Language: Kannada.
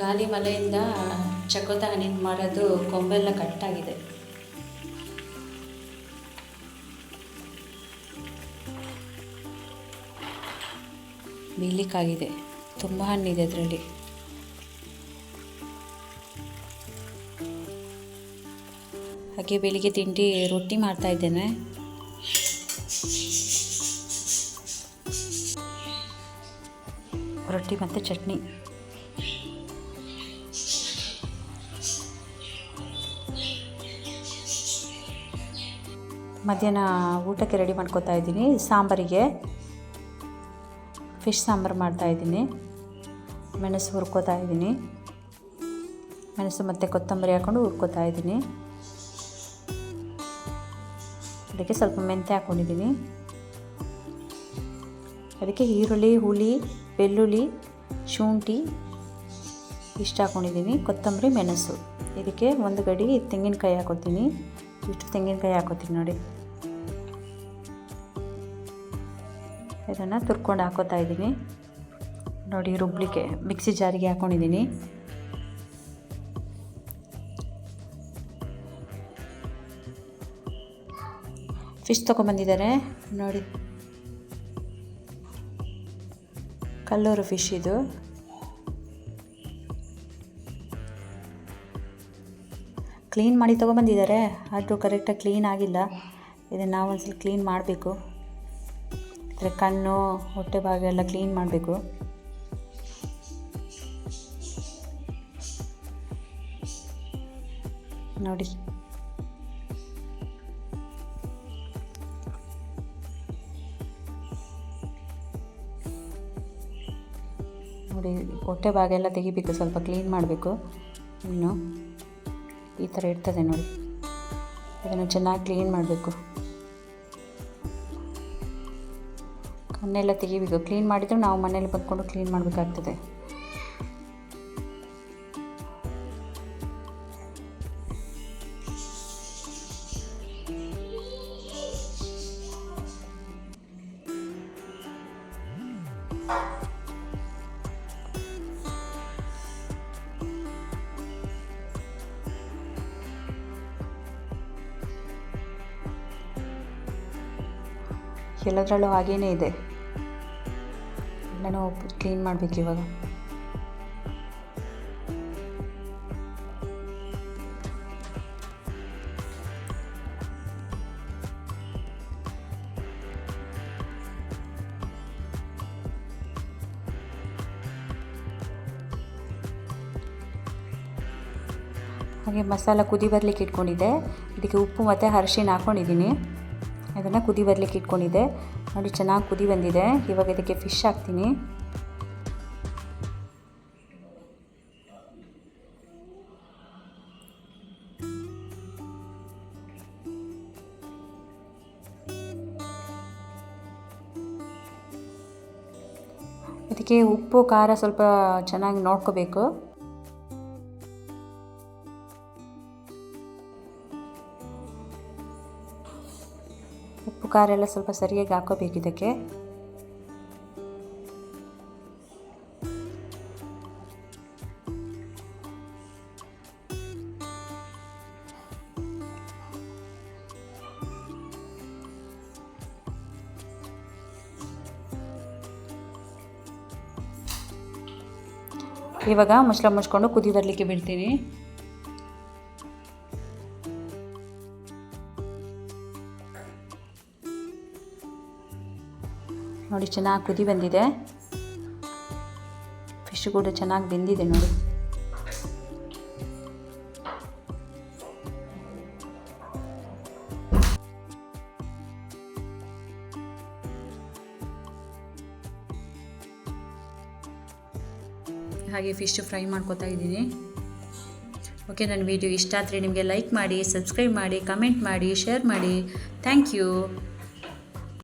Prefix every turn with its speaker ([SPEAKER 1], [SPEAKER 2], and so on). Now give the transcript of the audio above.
[SPEAKER 1] ಗಾಳಿ ಮಲೆಯಿಂದ ಚಕೋತ ಹಣ್ಣಿನ ಮಾಡೋದು ಕೊಂಬೆಲ್ಲ ಕಟ್ಟಾಗಿದೆ. ಬೀಲಿಕ್ಕಾಗಿದೆ. ತುಂಬ ಹಣ್ಣಿದೆ ಅದರಲ್ಲಿ. ಹಾಗೆ ಬೆಳಿಗ್ಗೆ ತಿಂಡಿ ರೊಟ್ಟಿ ಮಾಡ್ತಾ ಇದ್ದೇನೆ. ರೊಟ್ಟಿ ಮತ್ತು ಚಟ್ನಿ. ಮಧ್ಯಾಹ್ನ ಊಟಕ್ಕೆ ರೆಡಿ ಮಾಡ್ಕೊತಾ ಇದ್ದೀನಿ. ಸಾಂಬಾರಿಗೆ ಫಿಶ್ ಸಾಂಬಾರು ಮಾಡ್ತಾ ಇದ್ದೀನಿ. ಮೆಣಸು ಹುರ್ಕೋತಾ ಇದ್ದೀನಿ. ಮೆಣಸು ಮತ್ತು ಕೊತ್ತಂಬರಿ ಹಾಕ್ಕೊಂಡು ಹುರ್ಕೋತಾ ಇದ್ದೀನಿ. ಅದಕ್ಕೆ ಸ್ವಲ್ಪ ಮೆಂತ್ಯ ಹಾಕ್ಕೊಂಡಿದ್ದೀನಿ ಅದಕ್ಕೆ ಈರುಳ್ಳಿ, ಹುಳಿ, ಬೆಳ್ಳುಳ್ಳಿ, ಶುಂಠಿ ಇಷ್ಟು ಹಾಕ್ಕೊಂಡಿದ್ದೀನಿ ಕೊತ್ತಂಬರಿ, ಮೆಣಸು. ಇದಕ್ಕೆ ಒಂದು ಗಡಿ ತೆಂಗಿನಕಾಯಿ ಹಾಕೋತೀನಿ. ಇಷ್ಟು ತೆಂಗಿನಕಾಯಿ ಹಾಕೋತೀನಿ ನೋಡಿ. ಇದನ್ನು ತುರ್ಕೊಂಡು ಹಾಕೋತಾ ಇದ್ದೀನಿ. ನೋಡಿ, ರುಬ್ಲಿಕ್ಕೆ ಮಿಕ್ಸಿ ಜಾರಿಗೆ ಹಾಕ್ಕೊಂಡಿದ್ದೀನಿ ಫಿಶ್ ತೊಗೊಂಬಂದಿದ್ದಾರೆ. ನೋಡಿ, ಕಲ್ಲೂರು ಫಿಶ್ ಇದು. ಕ್ಲೀನ್ ಮಾಡಿ ತೊಗೊಂಬಂದಿದ್ದಾರೆ. ಆದರೂ ಕರೆಕ್ಟಾಗಿ ಕ್ಲೀನ್ ಆಗಿಲ್ಲ. ಇದನ್ನು ನಾವು ಒಂದ್ಸಲ ಕ್ಲೀನ್ ಮಾಡಬೇಕು. ಅಂದರೆ ಕಣ್ಣು, ಹೊಟ್ಟೆ ಭಾಗ ಎಲ್ಲ ಕ್ಲೀನ್ ಮಾಡಬೇಕು. ನೋಡಿ. ನೋಡಿ, ಹೊಟ್ಟೆ ಭಾಗ ಎಲ್ಲ ತೆಗಿಬೇಕು, ಸ್ವಲ್ಪ ಕ್ಲೀನ್ ಮಾಡಬೇಕು. ಇನ್ನು ಈ ಥರ ಇರ್ತದೆ ನೋಡಿ. ಅದನ್ನು ಚೆನ್ನಾಗಿ ಕ್ಲೀನ್ ಮಾಡಬೇಕು. ಕಣ್ಣೆಲ್ಲ ತೆಗಿಬೇಕು ಕ್ಲೀನ್ ಮಾಡಿದರೆ ನಾವು ಮನೇಲಿ ಬಂದ್ಕೊಂಡು ಕ್ಲೀನ್ ಮಾಡಬೇಕಾಗ್ತದೆ. ಎಲ್ಲದರಲ್ಲೂ ಹಾಗೇನೇ ಇದೆ. ಎಲ್ಲನೂ ಕ್ಲೀನ್ ಮಾಡಬೇಕು ಇವಾಗ. ಹಾಗೆ ಮಸಾಲ ಕುದಿ ಬರಲಿಕ್ಕೆ ಇಟ್ಕೊಂಡಿದ್ದೆ. ಇದಕ್ಕೆ ಉಪ್ಪು ಮತ್ತು ಅರಿಶಿನ ಹಾಕ್ಕೊಂಡಿದ್ದೀನಿ ಅದನ್ನು ಕುದಿ ಬರಲಿಕ್ಕೆ ಇಟ್ಕೊಂಡಿದ್ದೆ. ನೋಡಿ ಚೆನ್ನಾಗಿ ಕುದಿ ಬಂದಿದೆ. ಇವಾಗ ಇದಕ್ಕೆ ಫಿಶ್ ಹಾಕ್ತೀನಿ. ಇದಕ್ಕೆ ಉಪ್ಪು ಖಾರ ಸ್ವಲ್ಪ ಚೆನ್ನಾಗಿ ನೋಡ್ಕೋಬೇಕು. ಉಪ್ಪು ಖಾರ ಎಲ್ಲ ಸ್ವಲ್ಪ ಸರಿಯಾಗಿ ಹಾಕೋಬೇಕು ಇದಕ್ಕೆ. ಇವಾಗ ಮುಚ್ಚಳ ಮುಚ್ಕೊಂಡು ಕುದಿ ಬರಲಿಕ್ಕೆ ಬಿಡ್ತೀನಿ. ನೋಡಿ, ಚೆನ್ನಾಗಿ ಕುದಿ ಬಂದಿದೆ. ಫಿಶ್ ಕೂಡ ಚೆನ್ನಾಗಿ ಬೆಂದಿದೆ ನೋಡಿ. ಹಾಗೆ ಫಿಶ್ ಫ್ರೈ ಮಾಡ್ಕೋತಾ ಇದ್ದೀನಿ. ಓಕೆ ನನ್ನ ವಿಡಿಯೋ ಇಷ್ಟ ಆದರೆ ನಿಮಗೆ ಲೈಕ್ ಮಾಡಿ ಸಬ್ಸ್ಕ್ರೈಬ್ ಮಾಡಿ ಕಮೆಂಟ್ ಮಾಡಿ ಶೇರ್ ಮಾಡಿ. Thank you